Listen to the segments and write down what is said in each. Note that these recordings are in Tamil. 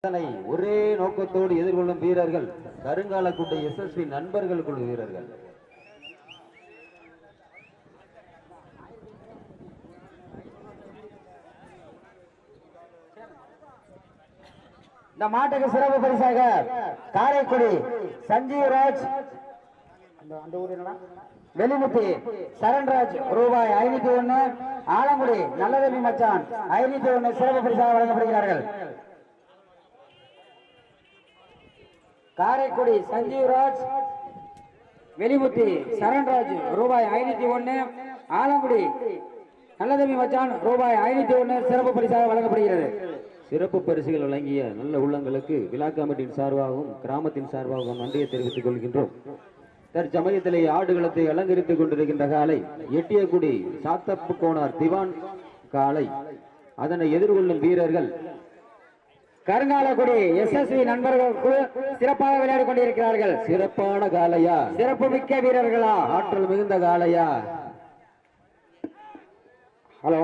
இதனை ஒரே நோக்கத்தோடு எதிர்கொள்ளும் வீரர்கள் கருங்கால குண்டை எஸ்எஸ்பி நண்பர்கள் குழு வீரர்கள் இந்த மாட்டுக்கு சிறப்பு பரிசாக காரைக்குடி சஞ்சீவ்ராஜ் அந்த- ஊர் என்னடா? வெளிமுத்தி சரண்ராஜ் ரூபாய் ஐநூத்தி ஒன்னு ஆலங்குடி நல்லதம்பி மச்சான் ஐநூத்தி ஒன்னு சிறப்பு பரிசாக வழங்கப்படுகிறார்கள் காரைக்குடி சஞ்சீவ்ராஜ் வெளிமுத்தி சரண்ராஜ் ரூபாய் ஐநூத்தி ஒன்னு ஆலங்குடி நல்லதம்பி மச்சான் ரூபாய் ஐநூத்தி ஒன்னு சிறப்பு பரிசாக வழங்கப்படுகிறது. சிறப்பு பரிசுகள் வழங்கிய நல்ல உள்ளங்களுக்கு விழா கமிட்டியின் சார்பாகவும் கிராமத்தின் சார்பாகவும் நன்றியை தெரிவித்துக் கொள்கின்றோம். தற்சமயத்திலே ஆடுகளத்தை அலங்கரித்துக் கொண்டிருக்கின்ற காலை எட்டியகுடி சாத்தப்பு கோணார் திவான் காலை. அதனை எதிர்கொள்ளும் வீரர்கள் கருங்காலக்குடி எஸ்எஸ்வி நண்பர்கள் குழு சிறப்பாக விளையாடி கொண்டிருக்கிறார்கள். சிறப்பான காலையா சிறப்பு மிக்க வீரர்களா? ஆற்றல் மிகுந்த காலையா ஹலோ.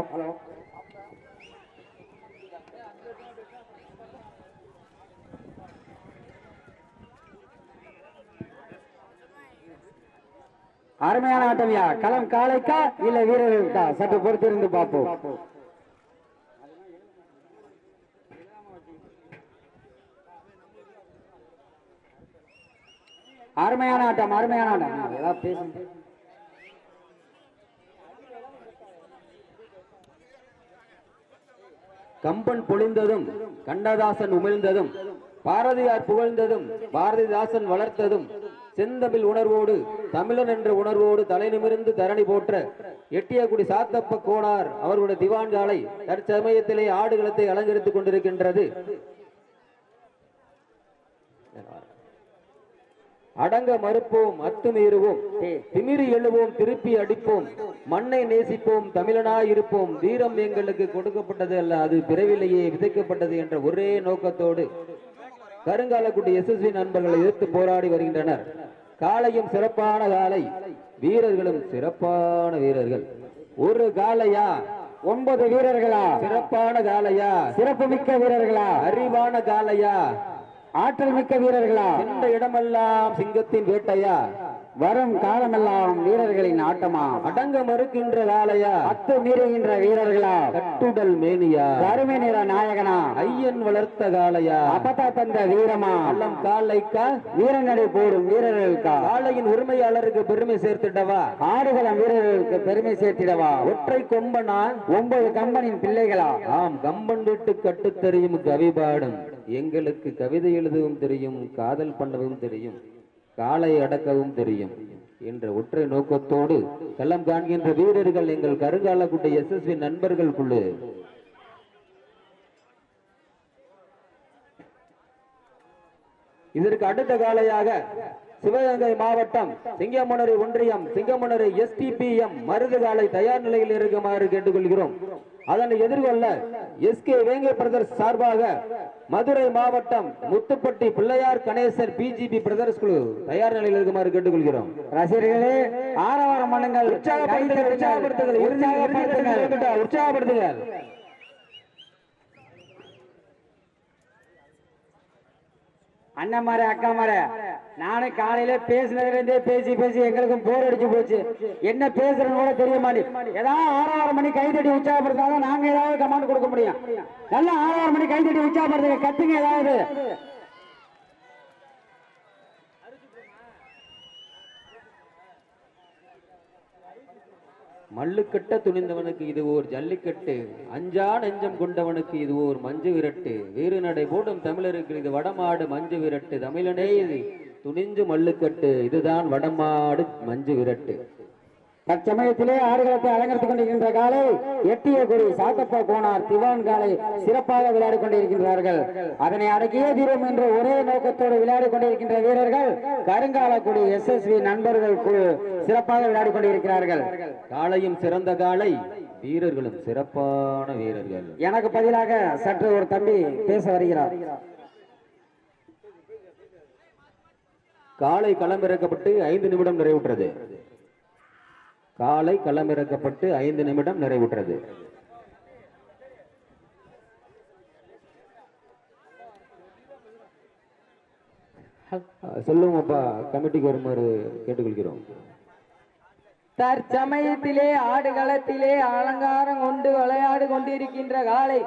அருமையான ஆட்டமியா களம் காலைக்கா இல்ல வீரர்களுக்கா? சற்று பொறுத்திருந்து பார்ப்போம். அருமையான ஆட்டம் அருமையான ஆட்டம். ஏதாவது பேசுங்க. கம்பன் பொழிந்ததும் கண்ணதாசன் உமிழ்ந்ததும் பாரதியார் புகழ்ந்ததும் பாரதிதாசன் வளர்த்ததும் செந்தமிழ் உணர்வோடு தமிழன் என்ற உணர்வோடு தலை நிமிர்ந்து தரணி போற்ற எட்டியகுடி சாத்தப்ப கோனார் அவர்களுடைய திவான் காலை தற்சமயத்திலே ஆடுகளத்தை அலங்கரித்துக் கொண்டிருக்கின்றது. அடங்க மறுப்போம் அத்துமீறுவோம். திமிரி எழுவோம் திருப்பி அடிப்போம். மண்ணை நேசிப்போம் தமிழனாய் இருப்போம். வீரம் எங்களுக்கு கொடுக்கப்பட்டது அல்ல அது பிறவிலேயே விதைக்கப்பட்டது என்ற ஒரே நோக்கத்தோடு கருங்காலக்குடி எஸ்எஸ்வி நண்பர்களை எதிர்த்து போராடி வருகின்றனர். காலையும் சிறப்பான காலை வீரர்களும் சிறப்பான வீரர்கள். ஒரு காலையா ஒன்பது வீரர்களா? சிறப்பான காலையா சிறப்பு மிக்க வீரர்களா? அறிவான காலையா ஆற்றல் மிக்க வீரர்களா? எந்த இடமெல்லாம் சிங்கத்தின் வேட்டையா? வரும் காலமெல்லாம் வீரர்களின் ஆட்டமா? அடங்க மறுக்கின்ற காலையா அத்து மீறுகின்ற வீரர்களா? கட்டுடல் மேனியா? கருமை நிற நாயகனா? ஐயன் வளர்த்த காளையா? அப்பதா தந்த வீரமா? அல்லம் காலைக்கா வீரநடை போடும் வீரர்களுக்கா? காளையின் உரிமையாளருக்கு பெருமை சேர்த்துட்டவா ஆடுகளம் வீரர்களுக்கு பெருமை சேர்த்திடவா? ஒற்றை கொம்பனா? ஒன்பது கம்பனின் பிள்ளைகளா? ஆம் கம்பன் விட்டு கட்டுத் தெரியும் கவி பாடும் எங்களுக்கு கவிதை எழுதவும் தெரியும் காதல் பண்ணவும் தெரியும் காலை அடக்கவும் தெரியும் என்ற ஒற்றை நோக்கத்தோடு களம் காண்கின்ற வீரர்கள் எங்கள் கருங்கால குட்டை எஸ்எஸ்வி நண்பர்கள் குழு இதற்கு அடுத்த காலையாக சிவகங்கை மாவட்டம் சிங்கமணரி ஒன்றியம் சிங்கமணரி எஸ்டிபிஎம் மருது காலை தயார் நிலையில் இருக்குமாறு கேட்டுக்கொள்கிறோம். அதனை எதிர்கொள்ள எஸ்கே வேங்கை பிரதர்ஸ் சார்பாக மதுரை மாவட்டம் முத்துப்பட்டி பிள்ளையார் கணேசர் பிஜிபி பிரதர்ஸ் குழு தயார் நிலையில் இருக்குமாறு கேட்டுக்கொள்கிறோம். ரசிகர்களே ஆரவாரம் பண்ணுங்கள். உற்சாகப்படுத்துங்கள் உற்சாகப்படுத்துங்கள் உற்சாகப்படுத்துங்கள். அண்ணன் மாற அக்கா மாற. நானும் காலையில பேசினதுலேருந்தே பேசி பேசி எங்களுக்கும் போர் அடிச்சு போச்சு. என்ன பேசுறேன்னு கூட தெரிய மாட்டேன் ஏதாவது ஆறு மணி கைதட்டி உற்சாகப்படுத்தாதான் நாங்க ஏதாவது கமாண்ட் கொடுக்க முடியும். நல்லா ஆறாயிரம் மணி கைதட்டி உற்சாகப்படுத்துங்க. கத்துங்க ஏதாவது. மல்லுக்கட்ட துணிந்தவனுக்கு இது ஓர் ஜல்லிக்கட்டு. அஞ்சா நெஞ்சம் கொண்டவனுக்கு இது ஓர் மஞ்சு விரட்டு. வீறு நடை போடும் தமிழருக்கு இது வடமாடு மஞ்சு விரட்டு. தமிழனே இது துணிஞ்சு மல்லுக்கட்டு. இதுதான் வடமாடு மஞ்சு விரட்டு. தற்சமயத்திலே ஆடுகளத்தை அலங்கரித்துக் கொண்டிருக்கின்ற காலை எட்டிய குறி சாத்தப்பா கோனார் திவான் காலை சிறப்பாக விளையாடிக் கொண்டிருக்கின்றார்கள். அதனை அடக்கிய தீரம் என்ற ஒரே நோக்கத்தோடு விளையாடிக் கொண்டிருக்கின்ற வீரர்கள் கருங்காலக்குடி எஸ்எஸ்வி நண்பர்கள் குழு சிறப்பாக விளையாடிக் கொண்டிருக்கிறார்கள். காளையும் சிறந்த காளை வீரர்களும் சிறப்பான வீரர்கள். எனக்கு பதிலாக சற்று ஒரு தம்பி பேச வருகிறார். காலை களமிறக்கப்பட்டு ஐந்து நிமிடம் நிறைவுற்றது. காலை களமிறக்கப்பட்டு ஐந்து நிமிடம் நிறைவுற்றது. சொல்லுங்க அப்பா கமிட்டிக்கு வருமாறு கேட்டுக்கொள்கிறோம். தற்சமயத்திலே ஆடுகளத்திலே அலங்காரம் கொண்டு விளையாடு கொண்டிருக்கின்ற காலை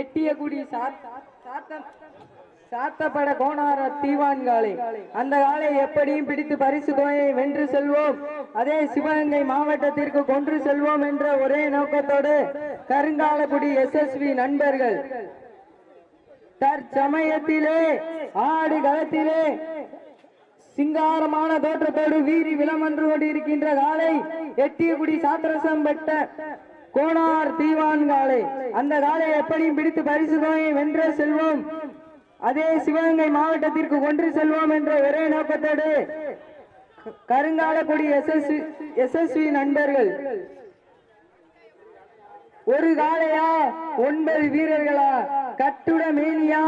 எட்டிய குடி சாத்தம் சாத்தப்பட கோணார தீவான் காலை அந்த காலை எப்படியும் பிடித்து பரிசு தொகையை வென்று செல்வோம். அதே சிவகங்கை மாவட்டத்திற்கு கொன்று செல்வோம் என்ற ஒரே நோக்கத்தோடு கருங்காலக்குடி எஸ்எஸ்வி நண்பர்கள் தற்சமயத்திலே ஆடு களத்திலே சிங்காரமான தோற்றத்தோடு வீரி விலமன்று கொண்டிருக்கின்ற காலை எட்டியகுடி சாத்திரசம் பெற்ற கோணார் தீவான் காலை அந்த காலை எப்படியும் பிடித்து பரிசு தொகையை வென்ற செல்வோம். அதே சிவகங்கை மாவட்டத்திற்கு கொன்று செல்வோம் என்ற ஒரே நோக்கத்தோடு கருங்காலக்குடி எஸ்எஸ்வி எஸ்எஸ்வி நண்பர்கள். ஒரு காளையா? ஒன்பது வீரர்களா? கட்டுட மேனியா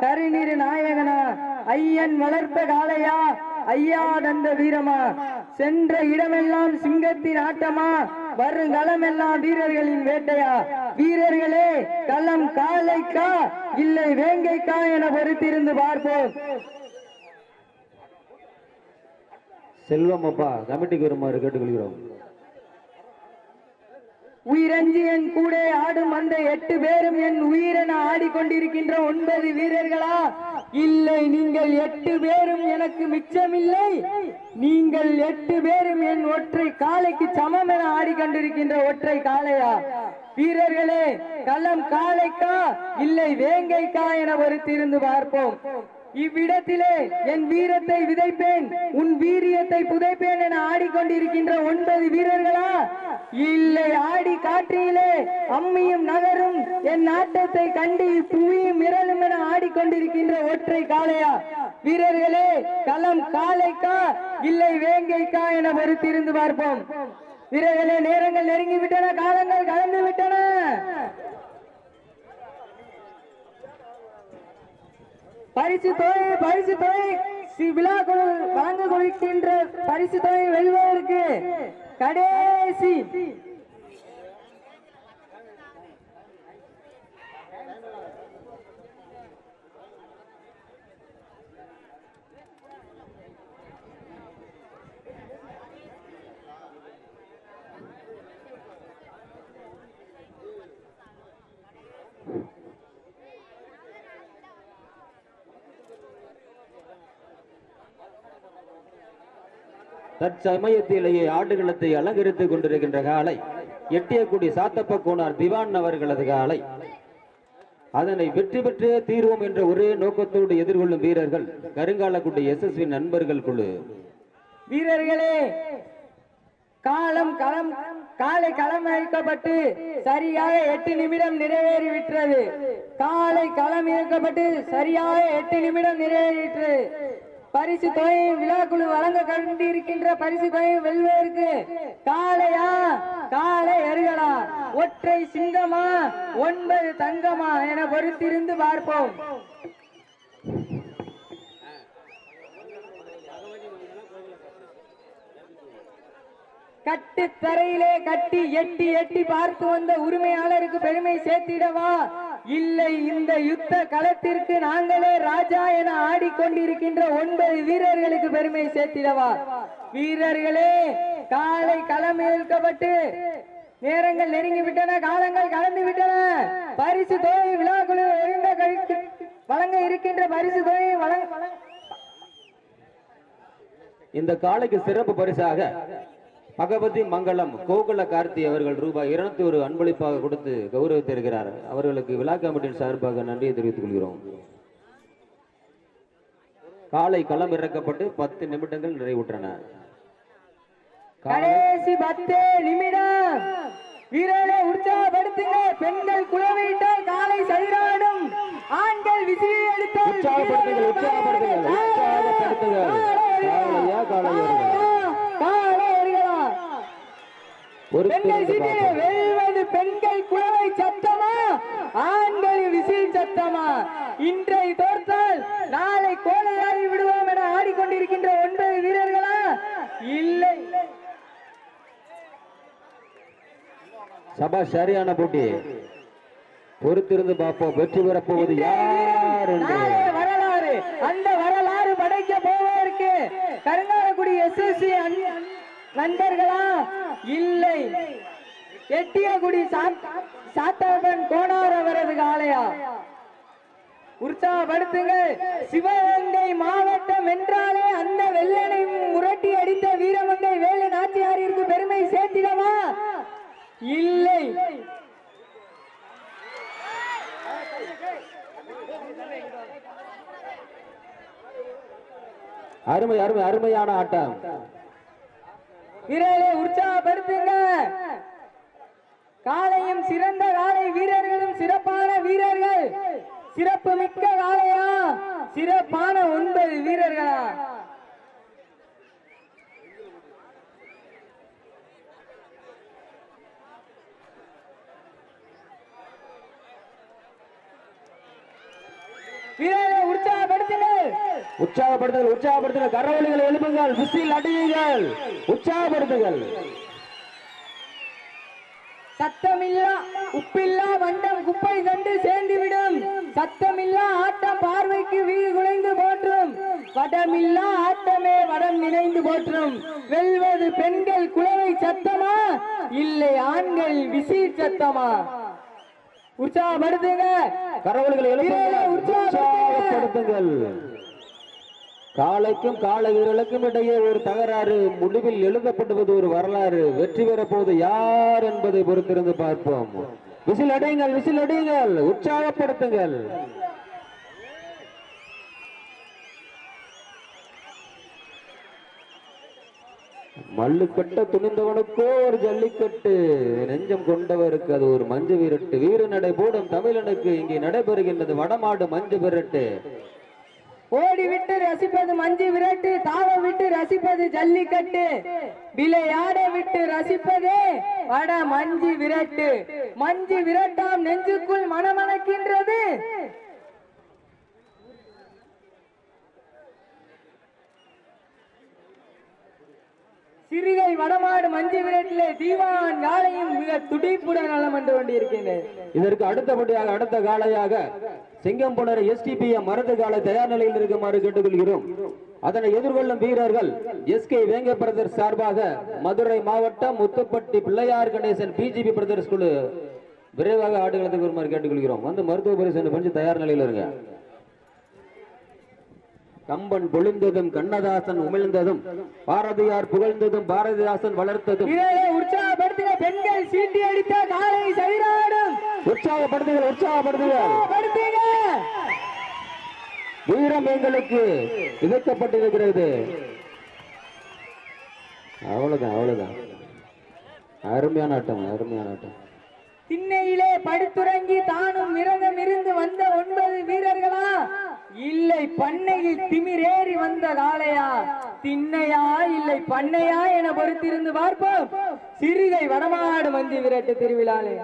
கருநீர் நாயகனா? ஐயன் வளர்த்த காளையா? ஐயா தந்த வீரமா? சென்ற இடமெல்லாம் சிங்கத்தின் ஆட்டமா? வரும் களமெல்லாம் வீரர்களின் வேட்டையா? வீரர்களே களம் காளைக்கா இல்லை வேங்கைக்கா என பொறுத்திருந்து பார்ப்போம். செல்வம் அப்பா கமிட்டிக்கு வருமாறு கேட்டுக்கொள்கிறோம். உயிரஞ்சி என் கூட ஆடும் அந்த எட்டு பேரும் என் உயிரென ஆடிக்கொண்டிருக்கின்ற ஒன்பது வீரர்களா? இல்லை நீங்கள் எட்டு பேரும் எனக்கு மிச்சமில்லை. நீங்கள் எட்டு பேரும் என் ஒற்றை காலைக்கு சமம் என ஆடிக்கொண்டிருக்கின்ற ஒற்றை காளையா? வீரர்களே களம் காளைக்கா இல்லை வேங்கைக்கா என ஒரு திருந்து பார்ப்போம். இவ்விடத்திலே என் வீரத்தை விதைப்பேன் உன் வீரியத்தை புதைப்பேன் என ஆடிக்கொண்டிருக்கின்ற ஒன்பது வீரர்களா? இல்லை ஆடி காற்றிலே அம்மியும் நகரும் என் நாட்டத்தை கண்டு புவியும் மிரளும் என ஆடிக்கொண்டிருக்கின்ற ஒற்றை காளையா? வீரர்களே களம் காளைக்கா இல்லை வேங்கைக்கா என பொறுத்திருந்து பார்ப்போம். வீரர்களே நேரங்கள் நெருங்கி விட்டன காலங்கள் கலந்து விட்டன பரிசு தொகை பரிசு தொகை. சி- விழா குழு வழங்க கொடுக்கின்ற பரிசு தொகை வெல்வதற்கு கடைசி தற்சமயத்திலேயே ஆடுகளத்தை அலங்கரித்துக் கொண்டிருக்கின்ற காலை எட்டியக்குடி சாத்தப்ப கோனார் திவான் அவர்களது காலை. அதனை வெற்றி பெற்றே தீர்வோம் என்ற ஒரே நோக்கத்தோடு எதிர்கொள்ளும் வீரர்கள் கருங்காலக்குடி எஸ்எஸ்வி நண்பர்கள் குழு. வீரர்களே காலம் களம் காலை களம் இயக்கப்பட்டு சரியாக எட்டு நிமிடம் நிறைவேறிவிட்டது. காலை களம் இயக்கப்பட்டு சரியாக எட்டு நிமிடம் நிறைவேறிவிட்டது. பரிசு தொகையை விழாக்குழு வழங்க கண்டிருக்கின்ற பரிசு தொகை வெல்வதற்கு காளையா? காளை எருகளா ஒற்றை சிங்கமா? ஒன்பது தங்கமா? என பொறுத்திருந்து பார்ப்போம். கட்டு தரையிலே கட்டி எட்டி எட்டி பார்த்து வந்த உரிமையாளருக்கு பெருமை சேர்த்திடவா? இல்லை இந்த யுத்த களத்திற்கு நாங்களே ராஜா என ஆடிக்கொண்டிருக்கின்ற ஒன்பது வீரர்களுக்கு பெருமை சேர்த்திடவா? வீரர்களே காலை களம் இழுக்கப்பட்டு நேரங்கள் நெருங்கி விட்டன காலங்கள் கலந்து விட்டன பரிசு தொகை விழா குழு வழங்க இருக்கின்ற பரிசு தொகையை வழங்க இந்த காலைக்கு சிறப்பு பரிசாக பகவதி மங்கலம் கோகுல கார்த்தி அவர்கள் ரூபாய் இருநூத்தி ஒரு அன்பளிப்பாக கொடுத்து கௌரவித்திருக்கிறார் அவர்களுக்கு விழா கமிட்டியின் சார்பாக நன்றியை தெரிவித்துக் கொள்கிறோம். காலை களம் இறக்கப்பட்டு பத்து நிமிடங்கள் நிறைவுற்றன. கடைசி பத்து நிமிடம். வீரரை உற்சாகப்படுத்துங்க. பெண்கள் குழவிட்டால் காலை சைராடும். ஆண்கள் விசிறி எடுத்தால் உற்சாகப்படுத்துங்கள் உற்சாகப்படுத்துங்கள் உற்சாகப்படுத்துங்கள். காலையா காலையா காலை எறிகளா ஒரு பெண்கள் சீட்டிலே வெல்வது பெண்கள் குழவை சத்தமா? ஆண்கள் விசில் சத்தமா? இன்றை தோற்றால் நாளை கோலையாடி விடுவோம் என ஆடிக்கொண்டிருக்கின்ற ஒன்பது வீரர்களா? இல்லை. சபா சரியான போட்டி. பொறுத்திருந்து பார்ப்போம். வெற்றி பெறப் போவது யார் வரலாறு. அந்த வரலாறு படைக்க போவதற்கு கருங்காலக்குடி எஸ்எஸ்சி நண்பர்களா? இல்லை. எட்டியகுடி சாத்- சாத்தாபன் கோணார் அவரது காளையா உற்சாகப்படுத்துங்க சிவகங்கை மாவட்டம் என்றாலே அந்த வெள்ளனை முரட்டி அடித்த வீரமங்கை வேலு நாச்சியாரிற்கு பெருமை சேர்த்திடவா? இல்லை. அருமை அருமை அருமையான ஆட்டம். வீரர்களை உற்சாகப்படுத்துங்க. காலையும் சிறந்த காலை வீரர்களும் சிறப்பான வீரர்கள். சிறப்பு மிக்க காளையா? சிறப்பான ஒன்பது வீரர்களா உற்சாகப்படுத்துங்கள் உற்சாகப்படுத்துங்கள் உற்சாகப்படுத்துங்கள். கரவொலிகளை எழுப்புங்கள் விசில் அடியுங்கள். உற்சாகப்படுத்துங்கள். சத்தமில்லா உப்பில்லா வண்டம் குப்பை கண்டு சேர்ந்துவிடும். சத்தமில்லா ஆட்டம் பார்வைக்கு வீடு குலைந்து போற்றும். வடமில்லா ஆட்டமே வடம் நினைந்து போற்றும். வெல்வது பெண்கள் குலவை சத்தமா? இல்லை ஆண்கள் விசில் சத்தமா? உற்சாகப்படுத்துங்க. உற்சாகப்படுத்துங்கள். காளைக்கும் காளை வீரர்களுக்கும் இடையே ஒரு தகராறு. முடிவில் எழுதப்படுவது ஒரு வரலாறு. வெற்றி பெற யார் என்பதை பொறுத்திருந்து பார்ப்போம். விசில் அடையுங்கள் விசில் அடையுங்கள் உற்சாகப்படுத்துங்கள். மல்லுக்கட்ட துணிந்தவனுக்கோ ஒரு ஜல்லிக்கட்டு. நெஞ்சம் கொண்டவருக்கு அது ஒரு மஞ்சு விரட்டு. வீர நடை போடும் தமிழனுக்கு இங்கே நடைபெறுகின்றது வடமாடு மஞ்சு விரட்டு. ஓடி விட்டு ரசிப்பது மஞ்சு விரட்டு தாவ விட்டு ரசிப்பது ஜல்லிக்கட்டு. விளையாட விட்டு ரசிப்பதே வட மஞ்சு விரட்டு. மஞ்சு விரட்டாம் நெஞ்சுக்குள் மனமணக்கின்றது சிறுகை வடமாடு மஞ்சு விரட்டிலே தீவான் காலையும் மிக துடிப்புடன் நலம் என்று கொண்டிருக்கின்றேன் இதற்கு அடுத்தபடியாக அடுத்த காலையாக சிங்கம்புணர் எஸ்டிபிஎம் மருந்து கால தயார் நிலையில் இருக்குமாறு கேட்டுக்கொள்கிறோம். அதனை எதிர்கொள்ளும் வீரர்கள் எஸ் கே வேங்க பிரதர்ஸ் சார்பாக மதுரை மாவட்டம் முத்துப்பட்டி பிள்ளையார் கணேசன் பிஜிபி பிரதர்ஸ் குழு விரைவாக ஆடுகளத்துக்கு வருமாறு கேட்டுக்கொள்கிறோம். வந்து மருத்துவ பரிசோதனை கொஞ்சம் தயார் நிலையில் இருங்க. கம்பன் பொழிந்ததும் கண்ணதாசன் உமிழ்ந்ததும் பாரதியார் புகழ்ந்ததும் பாரதிதாசன் வளர்த்ததும். வீரரை உற்சாகப்படுத்தின பெண்கள் சீட்டி அடித்த காலை சைராடும். உற்சாகப்படுத்துங்கள் படுத்துங்க வீரம் எங்களுக்கு விதைக்கப்பட்டிருக்கிறது. அவ்வளவுதான் அவ்வளவுதான். அருமையான ஆட்டம் அருமையான ஆட்டம். திண்ணையிலே படுத்துறங்கி தானும் மிருகம் இருந்து வந்த ஒன்பது வீரர்களா? இல்லை பண்ணையில் திமிரேறி வந்த காளையா திண்ணையா? இல்லை பண்ணையா என பொறுத்திருந்து பார்ப்போம். சிறுகை வடமாடு மந்தி விரட்டு திருவிழாலே.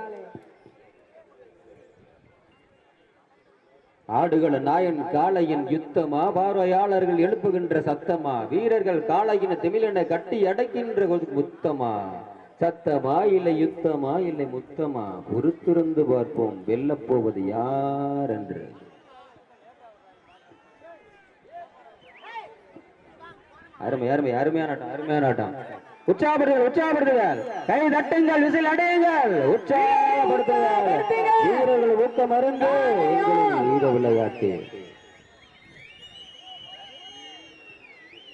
ஆடுகள நாயன் காளையின் யுத்தமா பார்வையாளர்கள் எழுப்புகின்ற சத்தமா? வீரர்கள் காளையின் திமிழனை கட்டி அடைக்கின்ற முத்தமா? சத்தமா இல்லை யுத்தமா இல்லை முத்தமா? பொறுத்திருந்து பார்ப்போம். வெல்லப் போவது யார் என்று அருமை அருமை அருமையான ஆட்டம் அருமையான ஆட்டம். உற்சாகப்படுத்துங்கள் உற்சாகப்படுத்துங்கள். கை தட்டுங்கள் விசில் அடையுங்கள். உற்சாகப்படுத்துங்கள். வீரர்கள் ஊக்கம் அருந்து வீர விளையாட்டு.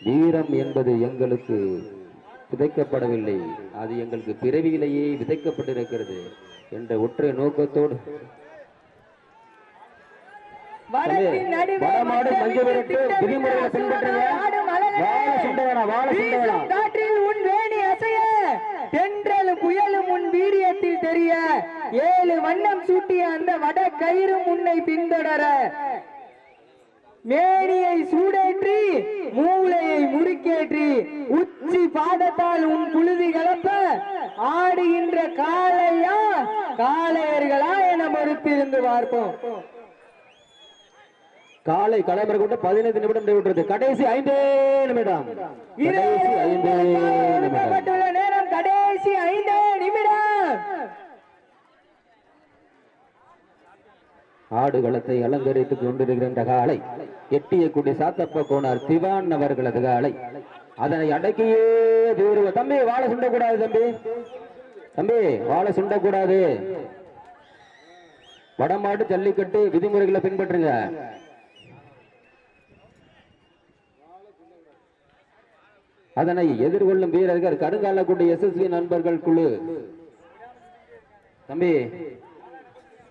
வீரம் என்பது எங்களுக்கு விதைக்கப்படவில்லை. அது எங்களுக்கு பிறவியிலேயே விதைக்கப்பட்டிருக்கிறது என்ற ஒற்றை நோக்கத்தோடு. வடத்தின் நடுவே வடமாடு வட்ட மஞ்சள் விட்டு விரட்டு திட்ட விதிமுறைகளை விட்டு பின்பற்றுங்க. ஆடு மலரே. வாழ சுண்ட வேணாம் வாழ சுண்ட வேணாம் வீசும் காற்றில் உன் வேணி அசைய. தென்றலும் புயலும் உன் வீரியத்தில் தெரிய. ஏழு வண்ணம் சூட்டிய அந்த வட கயிறும் உன்னை பின்தொடர. மேனியை சூடேற்றி மூளையை முறுக்கேற்றி உச்சி பாதத்தால் உன் புழுதி கலப்ப ஆடுகின்ற காளையா காளையர்களா என மறுத்திருந்து பார்ப்போம். காலை களமிறக்க கொண்டு பதினைந்து நிமிடம் நிறைவுற்றது. கடைசி ஐந்தே நிமிடம். கடைசி ஐந்தே நிமிடம். கடைசி ஐந்து நிமிடம். ஆடுகளத்தை அலங்கரித்துக் கொண்டிருக்கின்ற காலை எட்டிய குடி சாத்தப்ப கோனார் திவான் அவர்களது காலை. அதனை அடக்கியே தீர்வு தம்பி வாழை சுண்டக்கூடாது தம்பி. தம்பி வாழை சுண்டக்கூடாது. வடமாட்டு ஜல்லிக்கட்டு விதிமுறைகளை பின்பற்றுங்க. அதனை எதிர்கொள்ளும் வீரர்கள் கருங்காலக்குடி எஸ்எஸ்வி நண்பர்கள் குழு. தம்பி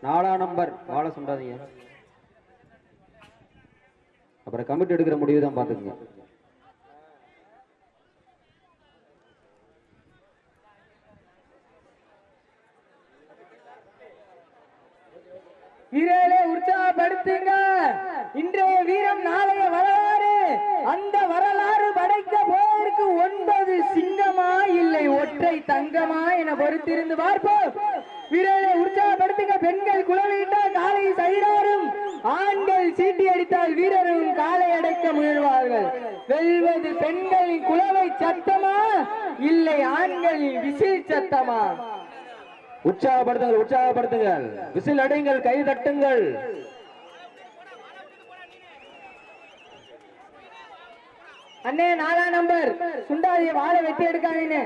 நாலா நம்பர். வாழை சுண்டாதீங்க அப்புறம் கமிட்டி எடுக்கிற முடிவு தான் பார்த்துக்குங்க வீரர்களே உற்சாகப்படுத்துங்க இன்றைய வீரம் நாளைய வரலாறு அந்த வரலாறு படைக்க போவதற்கு ஒன்பது சிங்கமா இல்லை ஒற்றை தங்கமா என பொறுத்திருந்து பார்ப்போம் வீரர்களை உற்சாகப்படுத்துங்க பெண்கள் குளவிட்டால் காலை சைடாரும் ஆண்கள் சீட்டி அடித்தால் வீரரும் காலை அடைக்க முயல்வார்கள் வெல்வது பெண்களின் குளவை சத்தமா இல்லை ஆண்களின் விசில் சத்தமா உற்சாகப்படுத்துங்கள் உற்சாகப்படுத்துங்கள். விசில் அடைங்கள் கை தட்டுங்கள். அண்ணே நாலா நம்பர். சுண்டாதிய வாழை வெட்டி எடுக்காதீங்க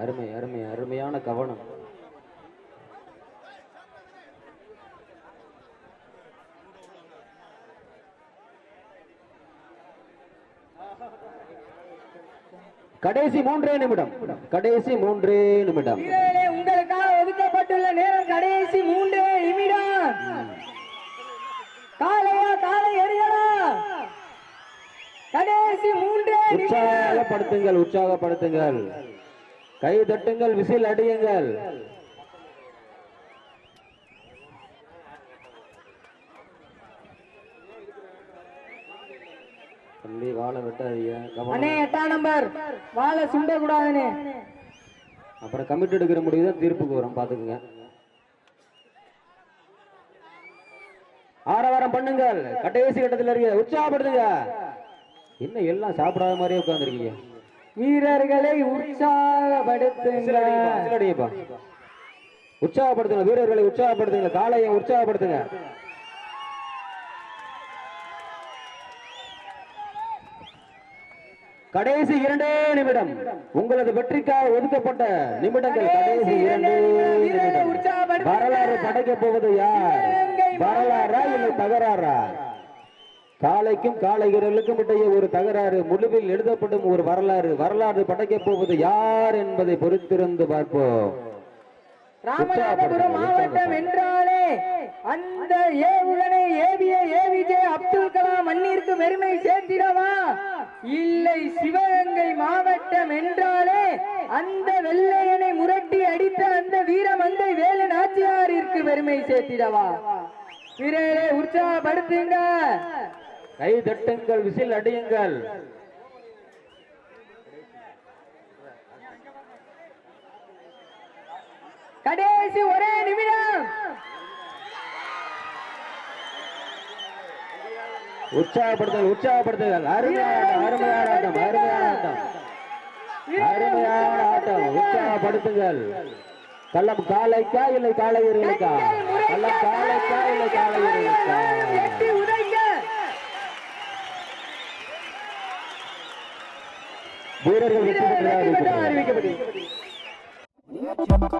அருமை அருமை அருமையான கவனம். கடைசி மூன்றே நிமிடம். கடைசி மூன்றே நிமிடம். உங்களுக்காக ஒதுக்கப்பட்டுள்ள நேரம் கடைசி மூன்று நிமிடம். காலையா காலை எறியலா கடைசி மூன்று உற்சாகப்படுத்துங்கள் உற்சாகப்படுத்துங்கள். கை தட்டுங்கள் விசில் அடியுங்கள். தம்பி வாழை வெட்டாதீங்க கவனம். அண்ணே எட்டாம் நம்பர். வாழை சுண்ட கூடாதுன்னு அப்புறம் கமிட்டி எடுக்கிற முடிவு தான் தீர்ப்புக்கு வரும் பாத்துக்குங்க ஆரவாரம் பண்ணுங்கள். கடைசி கட்டத்தில் இருக்க உற்சாகப்படுத்துங்க. என்ன எல்லாம் சாப்பிடாத மாதிரியே உட்கார்ந்துருக்கீங்க? வீரர்களை உற்சாகப்படுத்துங்க உற்சாகப்படுத்துங்க வீரர்களை உற்சாகப்படுத்துங்க காளையை உற்சாகப்படுத்துங்க. கடைசி இரண்டே நிமிடம். உங்களது வெற்றிக்காக ஒதுக்கப்பட்ட நிமிடங்கள். கடைசி இரண்டே நிமிடம். வரலாறு படைக்க போவது யார்? வரலாறா இல்லை தகராறா? காளைக்கும் காளை வீரர்களுக்கும் இடையே ஒரு தகராறு முடிவில் எழுதப்படும் ஒரு வரலாறு. வரலாறு படைக்கப் போவது யார் என்பதை பொறுத்திருந்து பார்ப்போம். ராமநாதபுரம் மாவட்டம் என்றாலே அந்த ஏவுகணை ஏவிய ஏவிஜே அப்துல் கலாம் மண்ணிற்கு பெருமை சேர்த்திடவா? இல்லை சிவகங்கை மாவட்டம் என்றாலே அந்த வெள்ளையனை முரட்டி அடித்த அந்த வீரமந்தை வேலு நாச்சியாரிற்கு பெருமை சேர்த்திடவா? வீரர்களே உற்சாகப்படுத்துங்க. கை தட்டுங்கள் விசில் அடியுங்கள். கடைசி ஒரே நிமிடம். உற்சாகப்படுத்துங்கள் உற்சாகப்படுத்துங்கள் அருமையான அருமையான ஆட்டம் அருமையான ஆட்டம். அருமையான ஆட்டம். உற்சாகப்படுத்துங்கள் கள்ளம் காளைக்கா இல்லை காளை வீரர்களுக்கா கள்ளம் காளைக்கா இல்லை காளை வீரர்களுக்கா வீரர்கள் வெற்றி பெற்றதாக வெற்றி பெற்றார் அறிவிக்கப்படுகிறது. அறிவிக்கப்பட்டது